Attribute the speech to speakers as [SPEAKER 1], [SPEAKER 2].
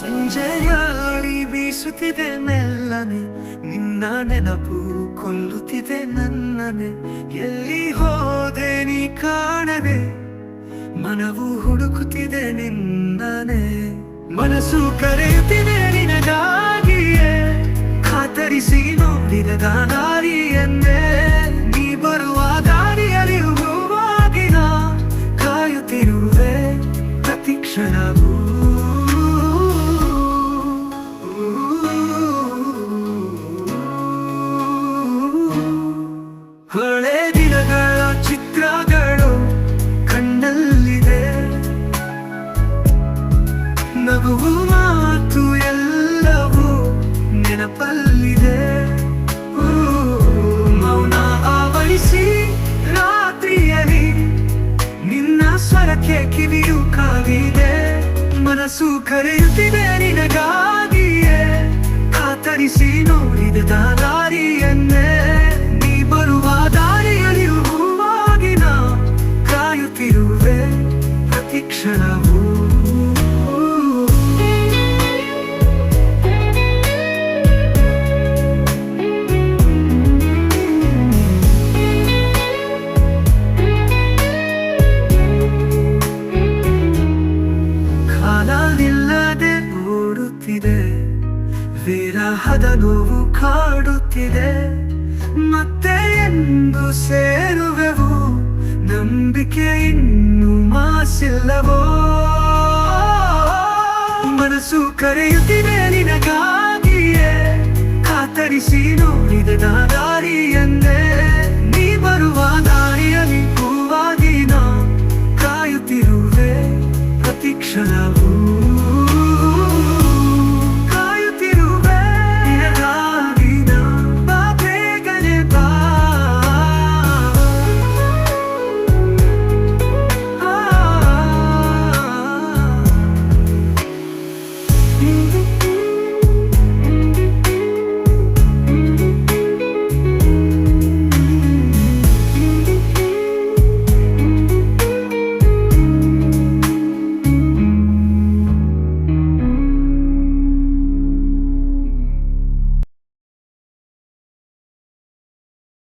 [SPEAKER 1] ಸಂಜೆಯಾಳಿ ಬೀಸುತ್ತಿದೆ ನೆಲ್ಲನೆ, ನಿನ್ನ ನೆನಪು ಕೊಲ್ಲುತ್ತಿದೆ ನನ್ನನೆ. ಎಲ್ಲಿ ಹೋದೆ ನೀ ಕಾಣದೆ? ಮನವು ಹುಡುಕುತ್ತಿದೆ ನಿನ್ನನೆ. ಮನಸ್ಸು ಕರೆಯುತ್ತಿದೆ ಸ್ವರಕ್ಕೆ ಕಿವಿಯು ಕಾದಿದೆ? ಮನಸ್ಸು ಕರೆಯುತ್ತಿದೆ ನಿನಗಾಗಿಯೇ. ಕಾತರಿಸಿ ನೋಡಿದ ದಾರಿಯನ್ನೇ ನೀ ಬರುವ ದಾರಿಯಲ್ಲಿ ಹೂವಾಗಿನ ಕಾಯುತ್ತಿರುವೆ. ಪ್ರತಿ ವಿರಹದ ನೋವು ಕಾಡುತ್ತಿದೆ. ಮತ್ತೆ ಎಂದು ಸೇರುವೆವು. ನಂಬಿಕೆ ಇನ್ನು ಮಾಸಿಲ್ಲವೋ? ಮನಸ್ಸು ಕರೆಯುತ್ತಿದೆ ನಿನಗಾಗಿಯೇ. ಕಾತರಿಸಿ ನೋಡಿದ ದಾರಿಯನ್ನೇ